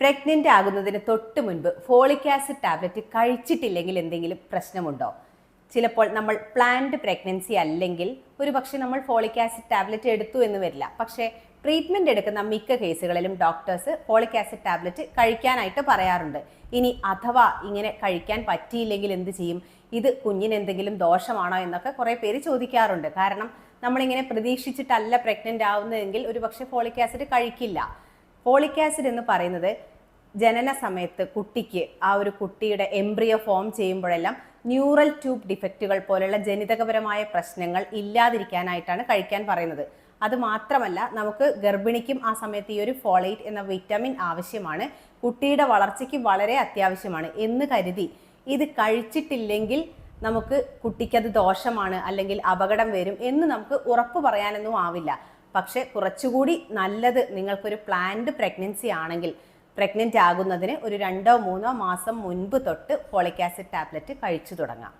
Pregnant ആകുന്നതിന് തൊട്ട് മുൻപ് ഫോളിക് ആസിഡ് ടാബ്ലറ്റ് കഴിച്ചിട്ടില്ലെങ്കിൽ എന്തെങ്കിലും പ്രശ്നമുണ്ടോ? ചിലപ്പോൾ നമ്മൾ പ്ലാൻഡ് പ്രഗ്നൻസി അല്ലെങ്കിൽ ഒരു പക്ഷേ നമ്മൾ ഫോളിക് ആസിഡ് ടാബ്ലറ്റ് എടുത്തു എന്ന് വരില്ല. പക്ഷേ ട്രീറ്റ്മെന്റ് എടുക്കുന്ന മിക്ക കേസുകളിലും ഡോക്ടേഴ്സ് ഫോളിക് ആസിഡ് ടാബ്ലറ്റ് കഴിക്കാനായിട്ട് പറയാറുണ്ട്. ഇനി അഥവാ ഇങ്ങനെ കഴിക്കാൻ പറ്റിയില്ലെങ്കിൽ എന്ത് ചെയ്യും? ഇത് കുഞ്ഞിന് എന്തെങ്കിലും ദോഷമാണോ എന്നൊക്കെ കുറേ പേര് ചോദിക്കാറുണ്ട്. കാരണം നമ്മളിങ്ങനെ പ്രതീക്ഷിച്ചിട്ടല്ല പ്രഗ്നന്റ് ആവുന്നതെങ്കിൽ ഒരു പക്ഷേ ഫോളിക് ആസിഡ് കഴിക്കില്ല. ഫോളിക് ആസിഡ് എന്ന് പറയുന്നത് ജനന സമയത്ത് കുട്ടിക്ക് ആ ഒരു കുട്ടിയുടെ എംബ്രിയോ ഫോം ചെയ്യുമ്പോഴെല്ലാം ന്യൂറൽ ട്യൂബ് ഡിഫക്റ്റുകൾ പോലുള്ള ജനിതകപരമായ പ്രശ്നങ്ങൾ ഇല്ലാതിരിക്കാനായിട്ടാണ് കഴിക്കാൻ പറയുന്നത്. അത് മാത്രമല്ല നമുക്ക് ഗർഭിണിക്കും ആ സമയത്ത് ഈ ഒരു ഫോളേറ്റ് എന്ന വിറ്റമിൻ ആവശ്യമാണ്. കുട്ടിയുടെ വളർച്ചയ്ക്ക് വളരെ അത്യാവശ്യമാണ്. എന്ന് കരുതി ഇത് കഴിച്ചിട്ടില്ലെങ്കിൽ നമുക്ക് കുട്ടിക്കത് ദോഷമാണ് അല്ലെങ്കിൽ അപകടം വരും എന്ന് നമുക്ക് ഉറപ്പ് പറയാനൊന്നും ആവില്ല. പക്ഷെ കുറച്ചുകൂടി നല്ലത് നിങ്ങൾക്കൊരു പ്ലാൻഡ് പ്രഗ്നൻസി ആണെങ്കിൽ പ്രഗ്നന്റ് ആകുന്നതിന് ഒരു രണ്ടോ മൂന്നോ മാസം മുൻപ് തൊട്ട് ഫോളിക് ആസിഡ് ടാബ്ലറ്റ് കഴിച്ചു തുടങ്ങാം.